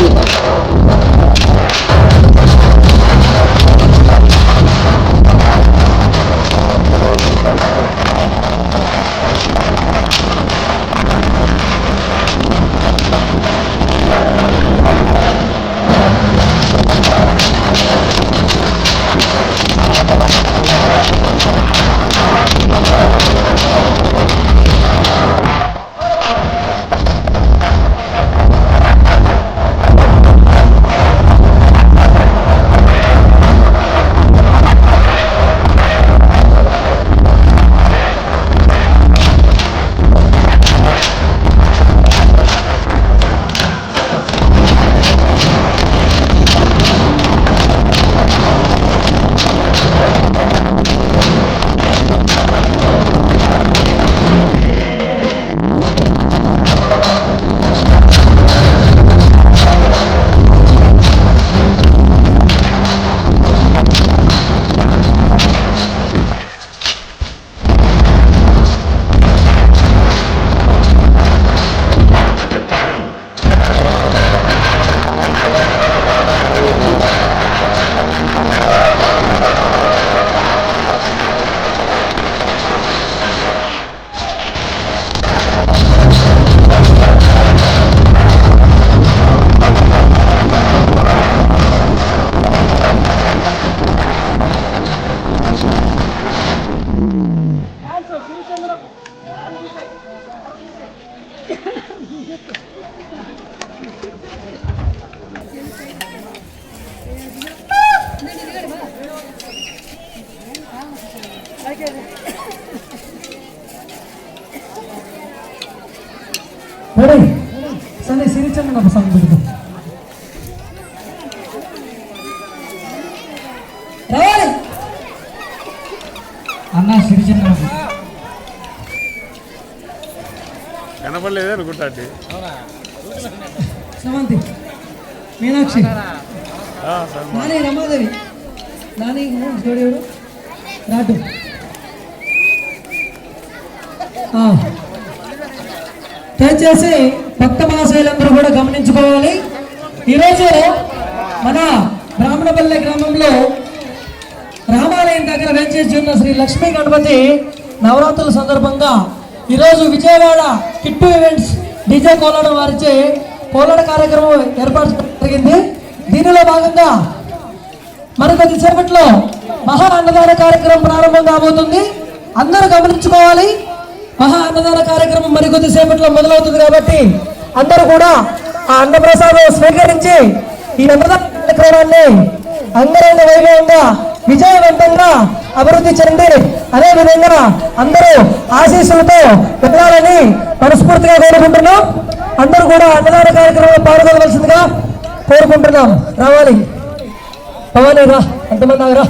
тіла. சந்தை சிரிச்சங்க நம்ம சந்தை కనపడలేదే అనుకుంటా సమంతి మీనాక్షి. నాని రమాదేవి. నాని స్టూడియో రాటు ఆ. దయచేసి భక్త మహాశైలందరూ కూడా గమనించుకోవాలి. ఈరోజు మన బ్రాహ్మణపల్లె గ్రామంలో రామాలయం దగ్గర వేచేసి ఉన్న శ్రీ లక్ష్మీ గణపతి నవరాత్రుల సందర్భంగా ఈరోజు విజయవాడ కిట్టు ఈవెంట్స్ డీజే కోలాడ వారిచే కోలాడ కార్యక్రమం ఏర్పాటు జరిగింది. దీనిలో భాగంగా మరికొద్ది సేపట్లో మహా అన్నదాన కార్యక్రమం ప్రారంభం కాబోతుంది. అందరూ గమనించుకోవాలి. మహా అన్నదాన కార్యక్రమం మరికొద్ది సేపట్లో మొదలవుతుంది కాబట్టి అందరూ కూడా ఆ అన్నప్రసాదం స్వీకరించి ఈ అన్నదాన కార్యక్రమాన్ని అంగరంగ వైభవంగా విజయవంతంగా అభివృద్ధి చెంది అదేవిధంగా అందరూ ఆశీస్సులతో పెట్టాలని మనస్ఫూర్తిగా కోరుకుంటున్నాం. అందరూ కూడా అన్నదాన కార్యక్రమంలో పాల్గొనవలసిందిగా కోరుకుంటున్నాం. రావాలి. పవన్ రా ఎంతమంది ఆగరా.